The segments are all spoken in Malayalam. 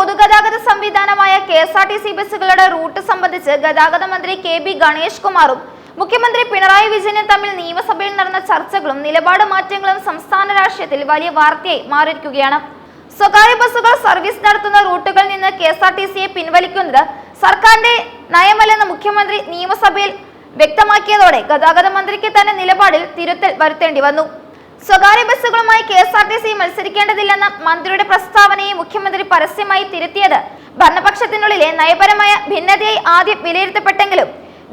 പൊതുഗതാഗത സംവിധാനമായ K S R T C ബസ്സുകളുടെ റൂട്ട് സംബന്ധിച്ച് ഗതാഗത മന്ത്രി കെ ബി ഗണേഷ് കുമാറും മുഖ്യമന്ത്രി പിണറായി വിജയനും തമ്മിൽ നിയമസഭയിൽ നടന്ന ചർച്ചകളും നിലപാട് മാറ്റങ്ങളും സംസ്ഥാന രാഷ്ട്രീയത്തിൽ വലിയ വാർത്തയായി മാറിയിരിക്കുകയാണ്. സ്വകാര്യ ബസ്സുകൾ സർവീസ് നടത്തുന്ന റൂട്ടുകളിൽ നിന്ന് കെ എസ് ആർ ടി സിയെ പിൻവലിക്കുന്നത് സർക്കാരിന്റെ നയമല്ലെന്ന് മുഖ്യമന്ത്രി നിയമസഭയിൽ വ്യക്തമാക്കിയതോടെ ഗതാഗത മന്ത്രിക്ക് തന്നെ നിലപാടിൽ തിരുത്തൽ വരുത്തേണ്ടി വന്നു. സ്വകാര്യ ബസ്സുകളുമായി K S R T C മത്സരിക്കേണ്ടതില്ലെന്ന മന്ത്രിയുടെ പ്രസ്താവനയെ മുഖ്യമന്ത്രി പരസ്യമായി തിരുത്തിയത് ഭരണപക്ഷത്തിനുള്ളിലെ നയപരമായ ഭിന്നതയായി ആദ്യം വിലയിരുത്തപ്പെട്ടെങ്കിലും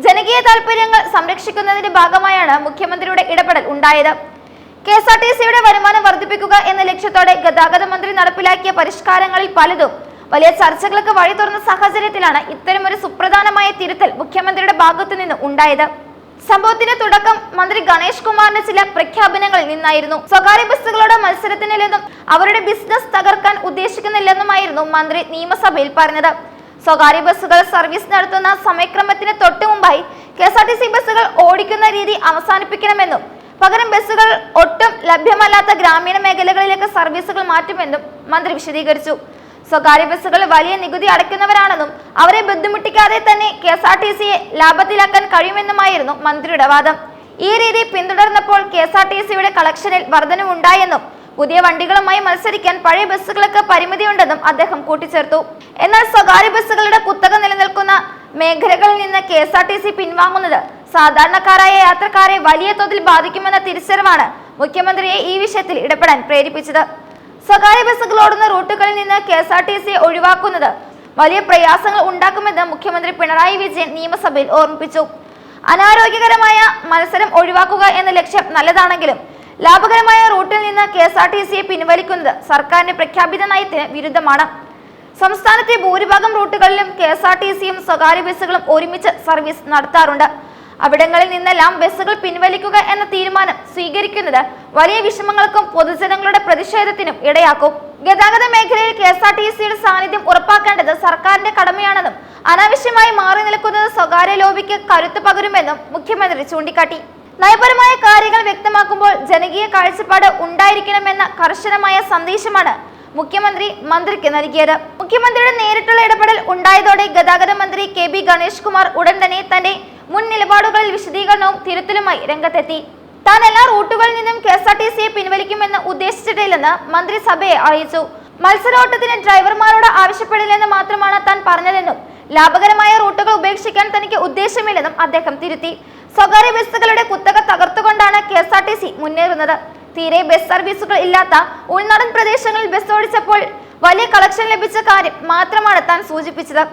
ജനകീയ താൽപര്യങ്ങൾ സംരക്ഷിക്കുന്നതിന്റെ ഭാഗമായാണ് മുഖ്യമന്ത്രിയുടെ ഇടപെടൽ ഉണ്ടായത്. കെ എസ് ആർ ടി സിയുടെ വരുമാനം വർദ്ധിപ്പിക്കുക എന്ന ലക്ഷ്യത്തോടെ ഗതാഗത മന്ത്രി നടപ്പിലാക്കിയ പരിഷ്കാരങ്ങളിൽ പലതും വലിയ ചർച്ചകൾക്ക് വഴി തുറന്ന സാഹചര്യത്തിലാണ് ഇത്തരമൊരു സുപ്രധാനമായ തിരുത്തൽ മുഖ്യമന്ത്രിയുടെ ഭാഗത്തു നിന്ന് ഉണ്ടായത്. സംഭവത്തിന്റെ തുടക്കം മന്ത്രി ഗണേഷ് കുമാറിന്റെ ചില പ്രഖ്യാപനങ്ങളിൽ നിന്നായിരുന്നു. സ്വകാര്യ ബസ്സുകളുടെ മത്സരത്തിനില്ലെന്നും അവരുടെ ബിസിനസ് തകർക്കാൻ ഉദ്ദേശിക്കുന്നില്ലെന്നുമായിരുന്നു മന്ത്രി നിയമസഭയിൽ പറഞ്ഞത്. സ്വകാര്യ ബസ്സുകൾ സർവീസ് നടത്തുന്ന സമയക്രമത്തിന് തൊട്ടു മുമ്പായി K S R T C ബസ്സുകൾ ഓടിക്കുന്ന രീതി അവസാനിപ്പിക്കണമെന്നും പകരം ബസ്സുകൾ ഒട്ടും ലഭ്യമല്ലാത്ത ഗ്രാമീണ മേഖലകളിലേക്ക് സർവീസുകൾ മാറ്റുമെന്നും മന്ത്രി വിശദീകരിച്ചു. സ്വകാര്യ ബസ്സുകൾ വലിയ നികുതി അടയ്ക്കുന്നവരാണെന്നും അവരെ ബുദ്ധിമുട്ടിക്കാതെ തന്നെ കെ എസ് ആർ ടി സിയെ ലാഭത്തിലാക്കാൻ കഴിയുമെന്നുമായിരുന്നു മന്ത്രിയുടെ വാദം. ഈ രീതി പിന്തുടർന്നപ്പോൾ കെ എസ് ആർ ടി സിയുടെ കളക്ഷനിൽ വർധനവുണ്ടായെന്നും പുതിയ വണ്ടികളുമായി മത്സരിക്കാൻ പഴയ ബസ്സുകൾക്ക് പരിമിതിയുണ്ടെന്നും അദ്ദേഹം കൂട്ടിച്ചേർത്തു. എന്നാൽ സ്വകാര്യ ബസ്സുകളുടെ കുത്തക നിലനിൽക്കുന്ന മേഖലകളിൽ നിന്ന് K S R T C പിൻവാങ്ങുന്നത് സാധാരണക്കാരായ യാത്രക്കാരെ വലിയ തോതിൽ ബാധിക്കുമെന്ന തിരിച്ചറിവാണ് മുഖ്യമന്ത്രിയെ ഈ വിഷയത്തിൽ ഇടപെടാൻ പ്രേരിപ്പിച്ചത്. സ്വകാര്യ ബസ്സുകൾ ഓടുന്ന റൂട്ടുകളിൽ നിന്ന് K S R T C ഒഴിവാക്കുന്നത്. വലിയ പ്രയാസങ്ങൾ ഉണ്ടാക്കുമെന്ന് മുഖ്യമന്ത്രി പിണറായി വിജയൻ നിയമസഭയിൽ ഓർമ്മിപ്പിച്ചു. അനാരോഗ്യകരമായ മത്സരം ഒഴിവാക്കുക എന്ന ലക്ഷ്യം നല്ലതാണെങ്കിലും ലാഭകരമായ റൂട്ടിൽ നിന്ന് കെ എസ് ആർ ടി സിയെ പിൻവലിക്കുന്നത് സർക്കാരിന്റെ പ്രഖ്യാപിത നയത്തിന് വിരുദ്ധമാണ്. സംസ്ഥാനത്തെ ഭൂരിഭാഗം റൂട്ടുകളിലും കെ എസ് ആർ ടി സിയും സ്വകാര്യ ബസ്സുകളും ഒരുമിച്ച് സർവീസ് നടത്താറുണ്ട്. അവിടങ്ങളിൽ നിന്നെല്ലാം ബസ്സുകൾ പിൻവലിക്കുക എന്ന തീരുമാനം സ്വീകരിക്കുന്നത് വലിയ വിഷമങ്ങൾക്കും പൊതുജനങ്ങളുടെ പ്രതിഷേധത്തിനും ഇടയാക്കും. ഗതാഗത മേഖലയിൽ കെ എസ് ആർ ടി സിയുടെ സാന്നിധ്യം ഉറപ്പാക്കേണ്ടത് സർക്കാരിന്റെ കടമയാണെന്നും അനാവശ്യമായി മാറി നിൽക്കുന്നത് സ്വകാര്യ ലോബിക്ക് കരുത്തു പകരുമെന്നും മുഖ്യമന്ത്രി ചൂണ്ടിക്കാട്ടി. നയപരമായ കാര്യങ്ങൾ വ്യക്തമാക്കുമ്പോൾ ജനകീയ കാഴ്ചപ്പാട് ഉണ്ടായിരിക്കണമെന്ന കർശനമായ സന്ദേശമാണ് മുഖ്യമന്ത്രി മന്ത്രിക്ക് നൽകിയത്. മുഖ്യമന്ത്രിയുടെ നേരിട്ടുള്ള ഇടപെടൽ ഉണ്ടായതോടെ ഗതാഗത മന്ത്രി കെ ബി ഗണേഷ് കുമാർ ഉടൻ തന്നെ തന്റെ മുൻ നിലപാടുകളിൽ വിശദീകരണവും തിരുത്തലുമായി രംഗത്തെത്തി. താൻ എല്ലാ റൂട്ടുകളിൽ നിന്നും കെ എസ് ആർ ടി സിയെ പിൻവലിക്കുമെന്ന് ഉദ്ദേശിച്ചിട്ടില്ലെന്ന് മന്ത്രി സഭയെ അറിയിച്ചു. മത്സരോട്ടത്തിന് ഡ്രൈവർമാരോട് ആവശ്യപ്പെടില്ലെന്ന് മാത്രമാണ് താൻ പറഞ്ഞതെന്നും ലാഭകരമായ റൂട്ടുകൾ ഉപേക്ഷിക്കാൻ തനിക്ക് ഉദ്ദേശമില്ലെന്നും അദ്ദേഹം തിരുത്തി. സ്വകാര്യ ബസ്സുകളുടെ കുത്തക തകർത്തുകൊണ്ടാണ് K S R T C മുന്നേറുന്നത്. തീരെ ബസ് സർവീസുകൾ ഇല്ലാത്ത ഉൾനാടൻ പ്രദേശങ്ങളിൽ ബസ് ഓടിച്ചപ്പോൾ വലിയ കളക്ഷൻ ലഭിച്ച കാര്യം മാത്രമാണ് താൻ സൂചിപ്പിച്ചത്.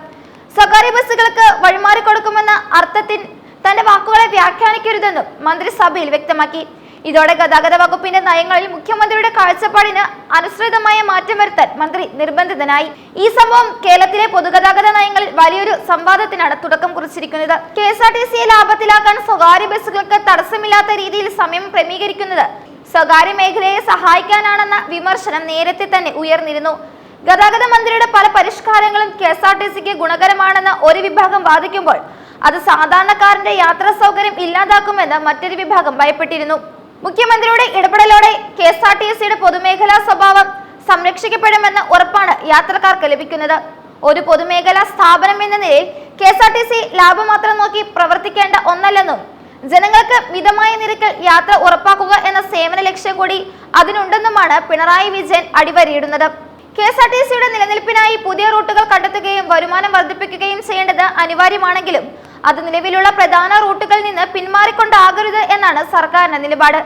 സ്വകാര്യ ബസ്സുകൾക്ക് വഴിമാറിക്കൊടുക്കുമെന്ന അർത്ഥത്തിൽ തന്റെ വാക്കുകളെ വ്യാഖ്യാനിക്കരുതെന്നും മന്ത്രി സഭയിൽ വ്യക്തമാക്കി. ഇതോടെ ഗതാഗത വകുപ്പിന്റെ നയങ്ങളിൽ മുഖ്യമന്ത്രിയുടെ കാഴ്ചപ്പാടിന് അനുസൃതമായ മാറ്റം വരുത്താൻ മന്ത്രി നിർബന്ധിതനായി. ഈ സംഭവം കേരളത്തിലെ പൊതുഗതാഗത നയങ്ങളിൽ വലിയൊരു സംവാദത്തിനാണ് തുടക്കം കുറിച്ചിരിക്കുന്നത്. കെ എസ് ആർ ടി സിയെ ലാഭത്തിലാക്കാൻ സ്വകാര്യ ബസ്സുകൾക്ക് തടസ്സമില്ലാത്ത രീതിയിൽ സമയം ക്രമീകരിക്കുന്നത് സ്വകാര്യ മേഖലയെ സഹായിക്കാനാണെന്ന വിമർശനം നേരത്തെ തന്നെ ഉയർന്നിരുന്നു. ഗതാഗത മന്ത്രിയുടെ പല പരിഷ്കാരങ്ങളും കെ എസ് ആർ ടി സിക്ക് ഗുണകരമാണെന്ന് ഒരു വിഭാഗം വാദിക്കുമ്പോൾ അത് സാധാരണക്കാരന്റെ യാത്രാ സൗകര്യം ഇല്ലാതാക്കുമെന്ന് മറ്റൊരു വിഭാഗം ഭയപ്പെട്ടിരുന്നു. മുഖ്യമന്ത്രിയുടെ ഇടപെടലോടെ കെ എസ് ആർ ടി സിയുടെ പൊതുമേഖലാ സ്വഭാവം സംരക്ഷിക്കപ്പെടുമെന്ന ഉറപ്പാണ് യാത്രക്കാർക്ക് ലഭിക്കുന്നത്. ഒരു പൊതുമേഖലാ സ്ഥാപനം എന്ന നിലയിൽ K S R T C ലാഭം മാത്രം നോക്കി പ്രവർത്തിക്കേണ്ട ഒന്നല്ലെന്നും ജനങ്ങൾക്ക് മിതമായ നിരക്കിൽ യാത്ര ഉറപ്പാക്കുക എന്ന സേവന ലക്ഷ്യം കൂടി അതിനുണ്ടെന്നുമാണ് പിണറായി വിജയൻ അടിവരയിടുന്നത്. കെ എസ് ആർ ടി സിയുടെ നിലനിൽപ്പിനായി പുതിയ റൂട്ടുകൾ കണ്ടെത്തുകയും വരുമാനം വർദ്ധിപ്പിക്കുകയും ചെയ്യേണ്ടത് അനിവാര്യമാണെങ്കിലും അത് നിലവിലുള്ള പ്രധാന റൂട്ടുകളിൽ നിന്ന് പിന്മാറിക്കൊണ്ടാകരുത് എന്നാണ് സർക്കാരിന്റെ നിലപാട്.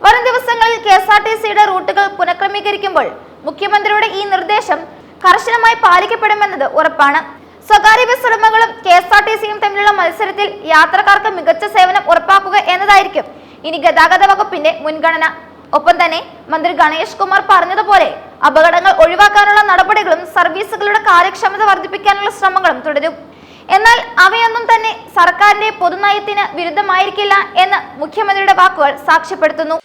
വരും ദിവസങ്ങളിൽ കെ എസ് ആർ ടി സിയുടെ റൂട്ടുകൾ പുനഃക്രമീകരിക്കുമ്പോൾ മുഖ്യമന്ത്രിയുടെ ഈ നിർദ്ദേശം കർശനമായി പാലിക്കപ്പെടുമെന്നത് ഉറപ്പാണ്. സ്വകാര്യ ബസ് ഉടമകളും കെ എസ് ആർ ടി സിയും തമ്മിലുള്ള മത്സരത്തിൽ യാത്രക്കാർക്ക് മികച്ച സേവനം ഉറപ്പാക്കുക എന്നതായിരിക്കും ഇനി ഗതാഗത വകുപ്പിന്റെ മുൻഗണന. ഒപ്പം തന്നെ മന്ത്രി ഗണേഷ് കുമാർ പറഞ്ഞതുപോലെ അപകടങ്ങൾ ഒഴിവാക്കാനുള്ള നടപടികളും സർവീസുകളുടെ കാര്യക്ഷമത വർദ്ധിപ്പിക്കാനുള്ള ശ്രമങ്ങളും തുടരും. എന്നാൽ അവയൊന്നും തന്നെ സർക്കാരിന്റെ പൊതുനയത്തിന് വിരുദ്ധമായിരിക്കില്ല എന്ന് മുഖ്യമന്ത്രിയുടെ വാക്കുകൾ സാക്ഷ്യപ്പെടുത്തുന്നു.